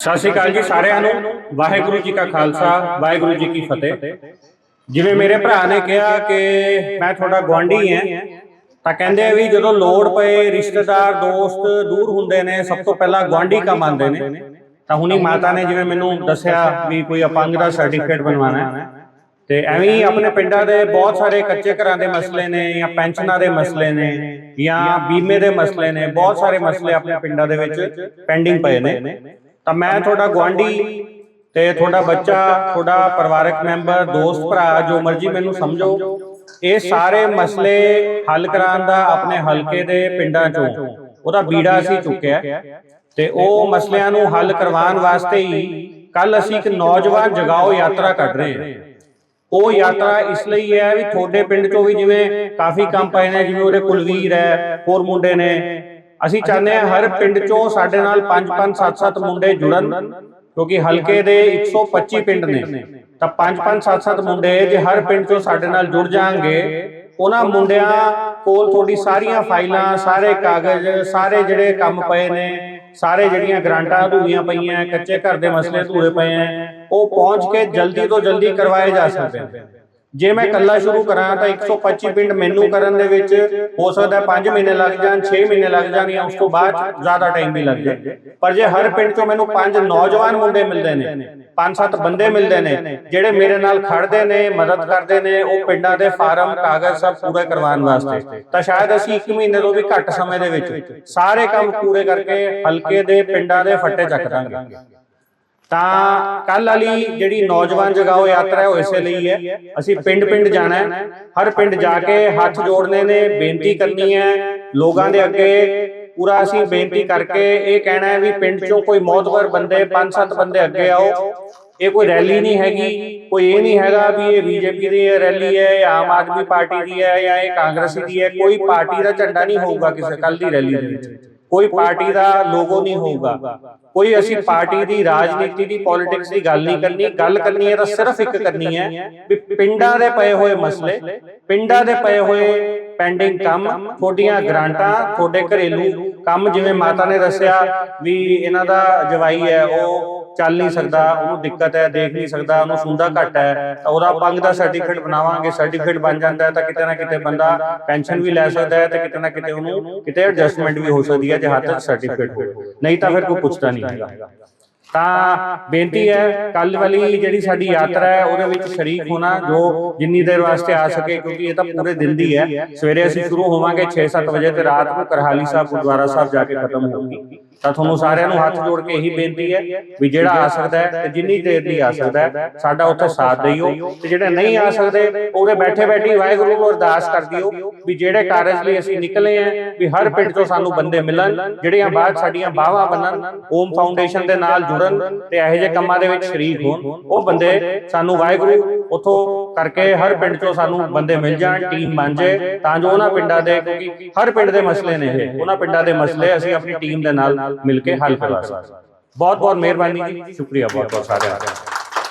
ਸਤਿ ਸ਼੍ਰੀ ਅਕਾਲ ਜੀ ਸਾਰਿਆਂ ਨੂੰ। ਵਾਹਿਗੁਰੂ ਜੀ ਕਾ ਖਾਲਸਾ, ਵਾਹਿਗੁਰੂ ਜੀ ਕੀ ਫਤਿਹ। ਜਿਵੇਂ ਮੇਰੇ ਭਰਾ ਨੇ ਕਿਹਾ ਕਿ ਮੈਂ ਤੁਹਾਡਾ ਗੁਆਂਢੀ ਹਾਂ, ਤਾਂ ਕਹਿੰਦੇ ਆ ਵੀ ਜਦੋਂ ਲੋੜ ਪਏ, ਰਿਸ਼ਤੇਦਾਰ, ਦੋਸਤ ਦੂਰ ਹੁੰਦੇ ਨੇ, ਸਭ ਤੋਂ ਪਹਿਲਾਂ ਗੁਆਂਢੀ ਕੰਮ ਆਉਂਦੇ ਨੇ। ਤਾਂ ਹੁਣੀ ਮਾਤਾ ਨੇ ਜਿਵੇਂ ਮੈਨੂੰ ਦੱਸਿਆ ਵੀ ਕੋਈ ਅਪੰਗ ਦਾ ਸਰਟੀਫਿਕੇਟ ਬਣਵਾਉਣਾ ਹੈ। ਤੇ ਐਵੇਂ ਹੀ ਆਪਣੇ ਪਿੰਡਾਂ ਦੇ ਬਹੁਤ ਸਾਰੇ ਕੱਚੇ ਘਰਾਂ ਦੇ ਮਸਲੇ ਨੇ, ਜਾਂ ਪੈਨਸ਼ਨਾਂ ਦੇ ਮਸਲੇ ਨੇ, ਜਾਂ ਬੀਮੇ ਦੇ ਮਸਲੇ ਨੇ, ਬਹੁਤ ਸਾਰੇ ਮਸਲੇ ਆਪਣੇ ਪਿੰਡਾਂ ਦੇ ਵਿੱਚ ਪੈਂਡਿੰਗ ਪਏ ਨੇ। ਤਾਂ ਮੈਂ ਤੁਹਾਡਾ ਗੁਆਂਢੀ ਤੇ ਤੁਹਾਡਾ ਬੱਚਾ ਤੁਹਾਡਾ ਪਰਿਵਾਰਕ ਮੈਂਬਰ ਦੋਸਤ ਭਰਾ ਜੋ ਮਰਜ਼ੀ ਮੈਨੂੰ ਸਮਝੋ ਇਹ ਸਾਰੇ ਮਸਲੇ ਹੱਲ ਕਰਾਉਣ ਦਾ ਆਪਣੇ ਹਲਕੇ ਦੇ ਪਿੰਡਾਂ ਚੋਂ ਉਹਦਾ ਬੀੜਾ ਅਸੀਂ ਚੁੱਕਿਆ। ਤੇ ਉਹ ਮਸਲਿਆਂ ਨੂੰ ਹੱਲ ਕਰਵਾਉਣ ਵਾਸਤੇ ਹੀ ਕੱਲ ਅਸੀਂ ਇੱਕ ਨੌਜਵਾਨ ਜਗਾਓ ਯਾਤਰਾ ਕੱਢ ਰਹੇ ਹਾਂ। ਉਹ ਯਾਤਰਾ ਇਸ ਲਈ ਹੈ ਵੀ ਤੁਹਾਡੇ ਪਿੰਡ ਚੋਂ ਵੀ ਜਿਵੇਂ ਕਾਫੀ ਕੰਮ ਪਏ ਨੇ ਜਿਵੇਂ ਉਹਦੇ ਕੁਲਵੀਰ ਹੈ ਹੋਰ ਮੁੰਡੇ ਨੇ। ਅਸੀਂ ਚਾਹੁੰਦੇ ਹਾਂ ਹਰ ਪਿੰਡ ਚੋਂ ਸਾਡੇ ਨਾਲ 5-5 7-7 ਮੁੰਡੇ ਜੁੜਨ ਕਿਉਂਕਿ ਹਲਕੇ ਦੇ 125 ਪਿੰਡ ਨੇ। ਤਾਂ 5-5 7-7 ਮੁੰਡੇ ਜੇ ਹਰ ਪਿੰਡ ਚੋਂ ਸਾਡੇ ਨਾਲ ਜੁੜ ਜਾਣਗੇ ਉਹਨਾਂ ਮੁੰਡਿਆਂ ਕੋਲ ਤੁਹਾਡੀ ਸਾਰੀਆਂ ਫਾਈਲਾਂ ਸਾਰੇ ਕਾਗਜ਼ ਸਾਰੇ ਜਿਹੜੇ ਕੰਮ ਪਏ ਨੇ ਸਾਰੇ ਜਿਹੜੀਆਂ ਗ੍ਰਾਂਟਾਂ ਅਧੂਰੀਆਂ ਪਈਆਂ ਕੱਚੇ ਘਰ ਦੇ ਮਸਲੇ ਅਧੂਰੇ ਪਏ ਆ ਉਹ ਪਹੁੰਚ ਕੇ ਜਲਦੀ ਤੋਂ ਜਲਦੀ ਕਰਵਾਏ ਜਾ ਸਕਦੇ ਨੇ। ਜੇ ਮੈਂ ਕੱਲਾ ਸ਼ੁਰੂ ਕਰਾਂ ਤਾਂ 125 ਪਿੰਡ ਮੈਨੂੰ ਕਰਨ ਦੇ ਵਿੱਚ ਹੋ ਸਕਦਾ 5 ਮਹੀਨੇ ਲੱਗ ਜਾਣ 6 ਮਹੀਨੇ ਲੱਗ ਜਾਣ ਜਾਂ ਉਸ ਤੋਂ ਬਾਅਦ ਜ਼ਿਆਦਾ ਟਾਈਮ ਵੀ ਲੱਗ ਜਾਏ। ਪਰ ਜੇ ਹਰ ਪਿੰਡ ਚੋਂ ਮੈਨੂੰ ਪੰਜ ਨੌਜਵਾਨ ਮੁੰਡੇ ਮਿਲਦੇ ਨੇ ਪੰਜ ਸੱਤ ਬੰਦੇ ਮਿਲਦੇ ਨੇ ਜਿਹੜੇ ਮੇਰੇ ਨਾਲ ਖੜਦੇ ਨੇ ਮਦਦ ਕਰਦੇ ਨੇ ਉਹ ਪਿੰਡਾਂ ਦੇ ਫਾਰਮ ਕਾਗਜ਼ ਸਭ ਪੂਰੇ ਕਰਵਾਉਣ ਵਾਸਤੇ। ਤਾਂ ਸ਼ਾਇਦ ਅਸੀਂ 1 ਮਹੀਨੇ ਤੋਂ ਵੀ ਘੱਟ ਸਮੇਂ ਦੇ ਵਿੱਚ ਸਾਰੇ ਕੰਮ ਪੂਰੇ ਕਰਕੇ ਹਲਕੇ ਦੇ ਪਿੰਡਾਂ ਦੇ ਫੱਟੇ ਚੱਕ ਦਾਂਗੇ। ਤਾਂ ਕੱਲ ਵਾਲੀ ਜਿਹੜੀ ਨੌਜਵਾਨ ਜਗਾਓ ਯਾਤਰਾ ਹੈ, ਉਹ ਇਸੇ ਲਈ ਹੈ। ਅਸੀਂ ਪਿੰਡ ਪਿੰਡ ਜਾਣਾ ਹੈ। ਹਰ ਪਿੰਡ ਜਾ ਕੇ ਹੱਥ ਜੋੜਨੇ ਨੇ, ਬੇਨਤੀ ਕਰਨੀ ਹੈ। ਲੋਕਾਂ ਦੇ ਅੱਗੇ ਪੂਰਾ ਅਸੀਂ ਬੇਨਤੀ ਕਰਕੇ ਇਹ ਕਹਿਣਾ ਹੈ ਵੀ ਪਿੰਡ ਚੋਂ ਕੋਈ ਮੌਤਵਰ ਬੰਦੇ ਪੰਜ ਸੱਤ ਬੰਦੇ ਅੱਗੇ ਆਓ। ਇਹ ਕੋਈ ਰੈਲੀ ਨਹੀਂ ਹੈਗੀ। ਕੋਈ ਇਹ ਨਹੀਂ ਹੈਗਾ ਵੀ ਇਹ ਬੀਜੇਪੀ ਦੀ ਰੈਲੀ ਹੈ ਜਾਂ ਆਮ ਆਦਮੀ ਪਾਰਟੀ ਦੀ ਹੈ ਜਾਂ ਇਹ ਕਾਂਗਰਸ ਦੀ ਹੈ। ਕੋਈ ਪਾਰਟੀ ਦਾ ਝੰਡਾ ਨਹੀਂ ਹੋਊਗਾ ਕਿਸੇ ਕੱਲ ਦੀ ਰੈਲੀ ਦੇ ਵਿੱਚ। ਕੋਈ ਪਾਰਟੀ ਦਾ ਲੋਗੋ ਨਹੀਂ ਹੋਊਗਾ। ਕੋਈ ਅਸੀਂ ਪਾਰਟੀ ਦੀ ਰਾਜਨੀਤੀ ਦੀ ਪੋਲਿਟਿਕਸ ਦੀ ਗੱਲ ਨਹੀਂ ਕਰਨੀ ਗੱਲ ਕਰਨੀ ਹੈ ਤਾਂ ਸਿਰਫ ਇੱਕ ਕਰਨੀ ਹੈ ਵੀ ਪਿੰਡਾਂ ਦੇ ਪਏ ਹੋਏ ਮਸਲੇ ਪਿੰਡਾਂ ਦੇ ਪਏ ਹੋਏ ਪੈਂਡਿੰਗ ਕੰਮ ਤੁਹਾਡੀਆਂ ਗ੍ਰਾਂਟਾਂ ਤੁਹਾਡੇ ਘਰੇਲੂ ਕੰਮ ਜਿਵੇਂ ਮਾਤਾ ਨੇ ਦੱਸਿਆ ਵੀ ਇਹਨਾਂ ਦਾ ਜਵਾਈ ਹੈ ਉਹ ਚੱਲ ਨਹੀਂ ਸਕਦਾ, ਉਹਨੂੰ ਦਿੱਕਤ ਹੈ, ਦੇਖ ਨਹੀਂ ਸਕਦਾ, ਉਹਨੂੰ ਸੁਣਦਾ ਘੱਟ ਹੈ, ਤਾਂ ਉਹਦਾ ਪੰਗ ਦਾ ਸਰਟੀਫਿਕੇਟ ਬਣਾਵਾਂਗੇ ਸਰਟੀਫਿਕੇਟ ਬਣ ਜਾਂਦਾ ਹੈ, ਤਾਂ ਕਿਤੇ ਨਾ ਕਿਤੇ ਬੰਦਾ ਪੈਨਸ਼ਨ ਵੀ ਲੈ ਸਕਦਾ ਹੈ, ਤੇ ਕਿਤੇ ਨਾ ਕਿਤੇ ਉਹਨੂੰ ਕਿਤੇ ਐਡਜਸਟਮੈਂਟ ਵੀ ਹੋ ਸਕਦੀ ਹੈ ਜੇ ਹੱਥ ਸਰਟੀਫਿਕੇਟ ਹੋਵੇ। ਨਹੀਂ ਤਾਂ ਫਿਰ ਕੋਈ ਪੁੱਛਦਾ ਨਹੀਂ ਹੈਗਾ। ਤਾਂ ਬੇਨਤੀ ਹੈ ਕੱਲ ਵਾਲੀ ਜਿਹੜੀ ਸਾਡੀ ਯਾਤਰਾ ਹੈ, ਉਹਦੇ ਵਿੱਚ ਸ਼ਰੀਕ ਹੋਣਾ ਜੋ ਜਿੰਨੀ ਦੇਰ ਵਾਸਤੇ ਆ ਸਕੇ, ਕਿਉਂਕਿ ਇਹ ਤਾਂ ਪੂਰੇ ਦਿਨ ਦੀ ਹੈ। ਸਵੇਰੇ ਅਸੀਂ ਸ਼ੁਰੂ ਹੋਵਾਂਗੇ 6-7 ਵਜੇ ਤੇ ਰਾਤ ਨੂੰ ਕਰਹਾਲੀ ਸਾਹਿਬ, ਗੁਰਦੁਆਰਾ ਸਾਹਿਬ ਜਾ ਕੇ ਖਤਮ ਹੋਊਗੀ। ਤਾਂ ਤੁਹਾਨੂੰ ਸਾਰਿਆਂ ਨੂੰ ਹੱਥ ਜੋੜ ਕੇ ਇਹੀ ਬੇਨਤੀ ਹੈ ਵੀ ਜਿਹੜਾ ਆ ਸਕਦਾ ਹੈ, ਤੇ ਜਿੰਨੀ ਦੇਰ ਦੀ ਆ ਸਕਦਾ ਹੈ, ਸਾਡਾ ਉੱਥੇ ਸਾਥ ਦਿਓ ਤੇ ਜਿਹੜੇ ਨਹੀਂ ਆ ਸਕਦੇ, ਉਹਦੇ ਬੈਠੇ ਬੈਠੀ ਵਾਹਿਗੁਰੂ ਨੂੰ ਅਰਦਾਸ ਕਰ ਦਿਓ ਵੀ ਜਿਹੜੇ ਕਾਰਜ ਲਈ ਅਸੀਂ ਨਿਕਲੇ ਆਂ ਵੀ ਹਰ ਪਿੰਡ ਤੋਂ ਸਾਨੂੰ ਬੰਦੇ ਮਿਲਣ, ਜਿਹੜੀਆਂ ਬਾਅਦ ਸਾਡੀਆਂ ਬਾਹਾਂ ਬਣਨ ਓਮ ਫਾਊਂਡੇਸ਼ਨ ਦੇ ਨਾਲ ਜੁੜਨ ਤੇ ਇਹੋ ਜਿਹੇ ਕੰਮਾਂ ਦੇ ਵਿੱਚ ਸ਼ਰੀਕ ਹੋਣ। ਉਹ ਬੰਦੇ ਸਾਨੂੰ ਵਾਹਿਗੁਰੂ ਉਥੋਂ ਕਰਕੇ ਹਰ ਪਿੰਡ ਚੋਂ ਸਾਨੂੰ ਬੰਦੇ ਮਿਲ ਜਾਣ, ਟੀਮ ਬਣ ਜੇ ਤਾਂ ਜੋ ਉਹਨਾਂ ਪਿੰਡਾਂ ਦੇ, ਕਿਉਂਕਿ ਹਰ ਪਿੰਡ ਦੇ ਮਸਲੇ ਨੇ ਇਹ। ਉਹਨਾਂ ਪਿੰਡਾਂ ਦੇ ਮਸਲੇ ਅਸੀਂ ਆਪਣੀ ਟੀਮ ਦੇ ਨਾਲ ਮਿਲ ਕੇ ਹੱਲ ਕਰਵਾ ਸਕਦੇ ਬਹੁਤ ਬਹੁਤ ਮਿਹਰਬਾਨੀ ਜੀ। ਸ਼ੁਕਰੀਆ ਬਹੁਤ ਬਹੁਤ ਸਾਰਿਆਂ ਦਾ।